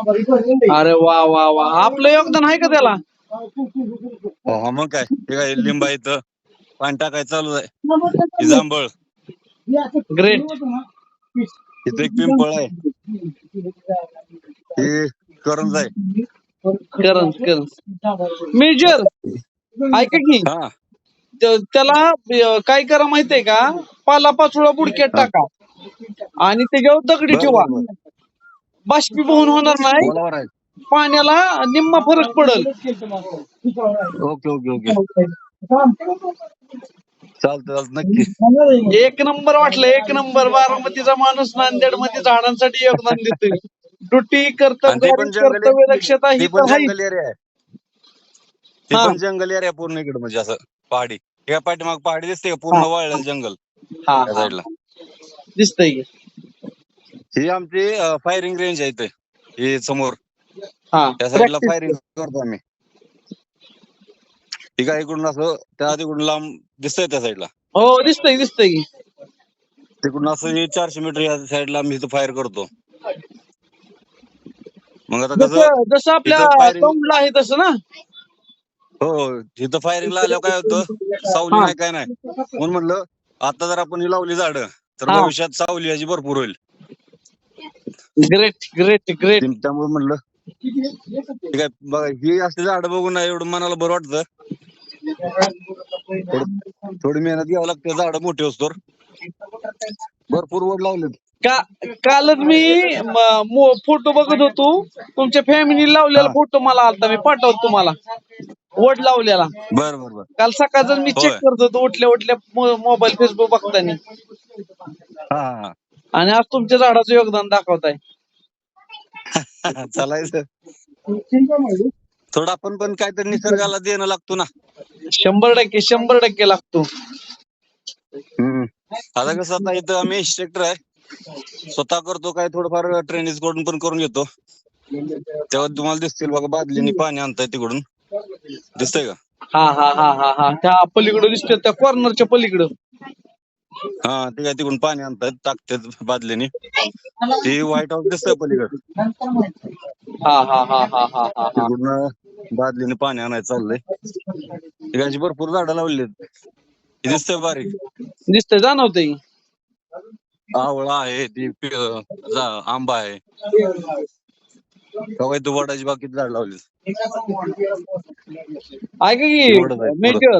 अरे वा वा वा. आपलं योगदान आहे का त्याला? हो मग काय? हे काय लिंबा इथं पाणी टाकायचं चालू आहे. ही जांभळ. ग्रेट इथं एक पिंपळ आहे. हे करंज आहे. करण करण मेजर ऐका की. हा. त- त्याला अं, काय करा माहितीये का? पाला पाचोळा बुडक्यात टाका. आणि त्याच्यावर दगडी ठेवा. बाष्पीभवन होणार नाही. आहे पाण्याला निम्मा फरक पडल. Okay okay okay. चालतं चालतं नक्की. एक नंबर वाटलं एक नंबर. बारामतीचा माणूस नांदेडमध्ये झाडांसाठी योगदान देतोय. आणि ते कर्तव्य पण जंगल कर्तव्य दक्षता ते ही पण तर आहे जंगल एरिया आहे. ते हा. पण जंगल एरिया पूर्ण इकडे म्हणजे असं पहाडी एका पाठीमाग पहाडी दिसते का? पूर्ण हा. वाळलेलं जंगल. हा त्या हा. साईडला दिसतंय की. ही आमची फायरिंग रेंज आहे इथे. ही समोर. हा. त्या साईडला. फायरिंग करतो आम्ही. ठीक आहे इकडून असं त्या तिकडून लांब दिसतंय त्या साईडला हो दिसतंय दिसतंय. तिकडून असं हे चारशे मीटर या साईडला आम्ही इथं फायर करतो. मग आता कसं जसं आपल्या तोंडला आहे तसं ना? हो इथं फायरिंगला आल्यावर काय होतं? सावली हा. नाही काय नाही. म्हणून म्हणलं आता जर आपण ही लावली झाडं तर हा. भविष्यात सावली याची भरपूर होईल. ग्रेट ग्रेट ग्रेट त्यामुळे म्हणलं. ठीक आहे बघा ही असली झाडं बघून एवढं मनाला बरं वाटतं. थोडं- मेहनत घ्यावं लागते झाडं मोठी असतो भरपूर वड लावलेत. का कालच मी फोटो बघत होतो. तुमच्या फॅमिली लावलेला. फोटो मला आलता मी पाठवतो तुम्हाला. वड लावलेला. बर बर बर. काल सकाळच मी चेक. करत होतो उठल्या उठल्या मोबाईल फेसबुक बघताना. हा. आणि आज तुमच्या झाडाचं योगदान दाखवताय. चालायचं. थोडं आपण पण काहीतरी निसर्गाला देणं लागतो ना. शंभर टक्के शंभर टक्के लागतो. हम्म. आता कसं आता इथं आम्ही इंस्ट्रक्टर आहे. स्वतः करतो काय थोडंफार ट्रेनिंगकडून पण करून घेतो. तेव्हा तुम्हाला दिसतील बघा बादलीने पाणी आणताय तिकडून. दिसतंय का? हा हा हा हा हा. त्या पलीकडं दिसतोय त्या कॉर्नरच्या पलीकडं. हा ते काय तिकडून पाणी आणतायत टाकतात बादलीने. ती व्हाईट हाऊस दिसतंय पलीकडे. हा हा हा हा हा हा हा. तिकडून बादलीने पाणी आणायचं चाललंय. ठिकाणची भरपूर झाडं लावली हे दिसतंय बारीक. दिसतंय जाणवतंय. आवळा आहे ती पि- जा- आंबा आहे. बघा इथं वडाची बाकीत झाड लावली ऐका की आहे, मेजर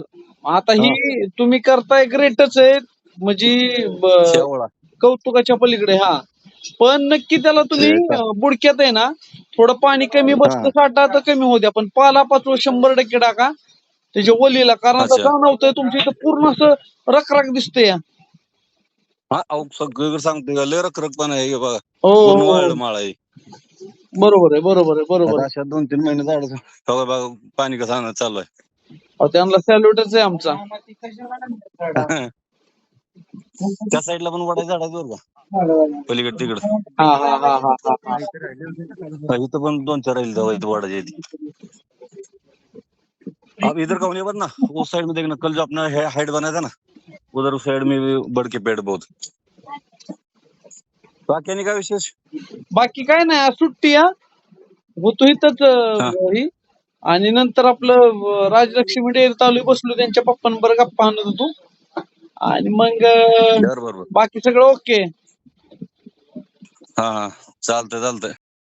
आता ही तुम्ही करताय ग्रेटच आहे. म्हणजे ब- कौतुकाच्या पलीकडे हा. पण नक्की त्याला तुम्ही अं, बुडक्यात आहे ना थोडं पाणी कमी बसतं हा. साठा तर कमी होऊ द्या पण पाला पाचवं शंभर टक्के टाका. त्याच्या ओलीला कारण आता अच्छा. जाणवतंय तुमच्या इथं पूर्ण असं रखरख दिसतंय. हा अहो सगळीकडे का लय रखरखपणा आहे हे बघा. हो. पूर्ण हो, हो. माळ आहे. बरोबर आहे बरोबर आहे बरोबर आता आहे अशा दोन तीन महिने झाड बघा बघा पाणी कसं आणत चालू आहे अहो, त्यांना सॅल्यूटच आहे आमचा. त्या साईडला पण वडाची झाड आहेत बरं का. पलीकडे तिकडं. हा हा हा हा हा. हा हा, इथं पण दोन चार राहील तेव्हा इथं वडाची आहेत. अब इधर कौन है वरना उस साइड में देखना कल जो अपना हाइट बनाया था ना. उधर उस साइड में भी बढ़ के पेड़ बहुत. बाकी आणि काय विशेष? बाकी काय नाही आज सुट्टी हा होतो इथंच अं, हा. आणि नंतर आपलं अं, राजलक्ष्मी डेअरी चालू आहे, बसलो त्यांच्या पप्पांबरोबर गप्पा आणत होतो. आणि मग बाकी सगळं ओके हा. चालतंय चालतंय.